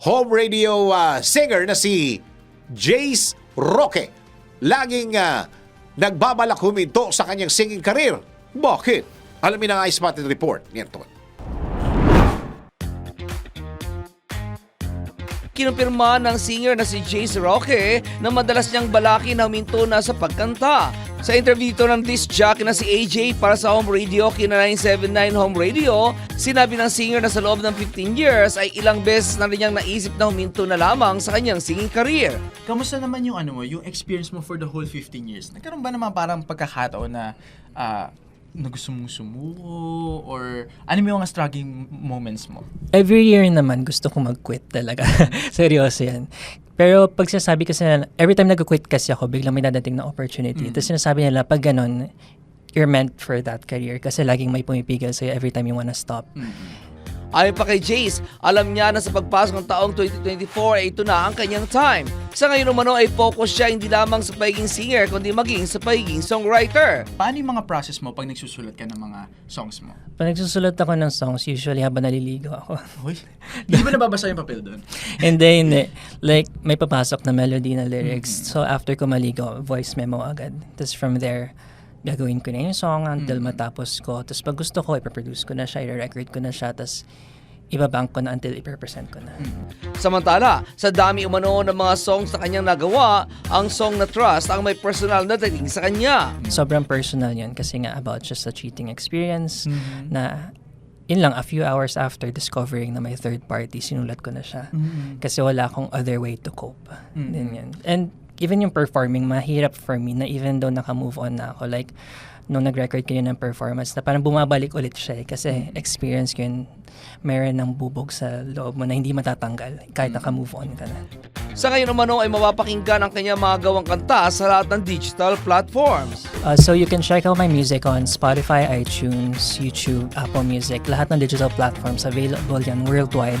home radio ah, singer na si Jace Roque. Laging ah, nagbabalak huminto sa kanyang singing career. Bakit? Alamin ang Ice Report. Nito. Kinumpirma ng singer na si Jace Roque na madalas niyang balaki na huminto na sa pagkanta. Sa interview ito ng disc jockey na si AJ para sa home radio kina 979 Home Radio, sinabi ng singer na sa loob ng 15 years ay ilang beses na rin niyang naisip na huminto na lamang sa kanyang singing career. Kamusta naman yung ano mo, yung experience mo for the whole 15 years? Nagkaroon ba naman parang pagkakataon na ah, na gusto mong sumuko or ano yung mga struggling moments mo? Every year naman gusto ko mag-quit talaga. Seryoso yan. Pero pag sinasabi kasi nila, every time nag-quit kasi ako, biglang may dadating na opportunity. Tapos sinasabi nila, pag ganun, you're meant for that career kasi laging may pumipigil sa'yo every time you wanna stop. Ayon pa kay Jace, alam niya na sa pagpasok ng taong 2024 ay ito na ang kanyang time. Sa ngayon umano ay focus siya hindi lamang sa pagiging singer kundi maging sa pagiging songwriter. Paano yung mga process mo pag nagsusulat ka ng mga songs mo? Pag nagsusulat ako ng songs, usually habang naliligo ako. Uy, hindi ba nababasa yung papel doon? hindi, hindi. Like, may papasok na melody na lyrics. So, after ko maligo, voice memo agad. Tapos from there, gagawin ko na yung song until matapos ko. Tapos pag gusto ko, ipaproduce ko na siya, i-record ko na siya, tapos ibabank ko na until i-present ko na. Samantala, sa dami umano ng mga songs na kanyang nagawa, ang song na Trust ang may personal na dating sa kanya. Sobrang personal yun kasi nga about just a cheating experience na yun lang, a few hours after discovering na may third party, sinulat ko na siya. Kasi wala akong other way to cope. Din yun. And even yung performing, mahirap for me na even though naka-move on na ako. Like, nung nag-record kayo ng performance, na parang bumabalik ulit siya eh. Kasi experience ko yun, meron ng bubog sa loob mo na hindi matatanggal kahit naka-move on ka na. Sa ngayon umano ay mapapakinggan ang kanyang mga gawang kanta sa lahat ng digital platforms. Uh, so you can check out my music on Spotify, iTunes, YouTube, Apple Music. Lahat ng digital platforms available yan worldwide.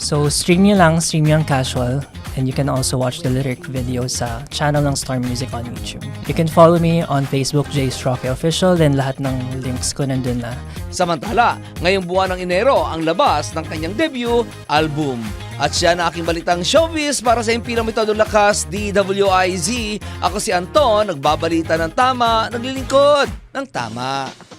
So stream nyo lang, stream nyo ang casual. And you can also watch the lyric video sa channel ng Star Music on YouTube. You can follow me on Facebook, Jace Roque Official. Then lahat ng links ko nandun na. Samantala, ngayong buwan ng Enero ang labas ng kanyang debut album. At siya na aking balitang showbiz para sa impinang metodong lakas DWIZ. Ako si Anton, nagbabalita ng tama, naglilingkod ng tama.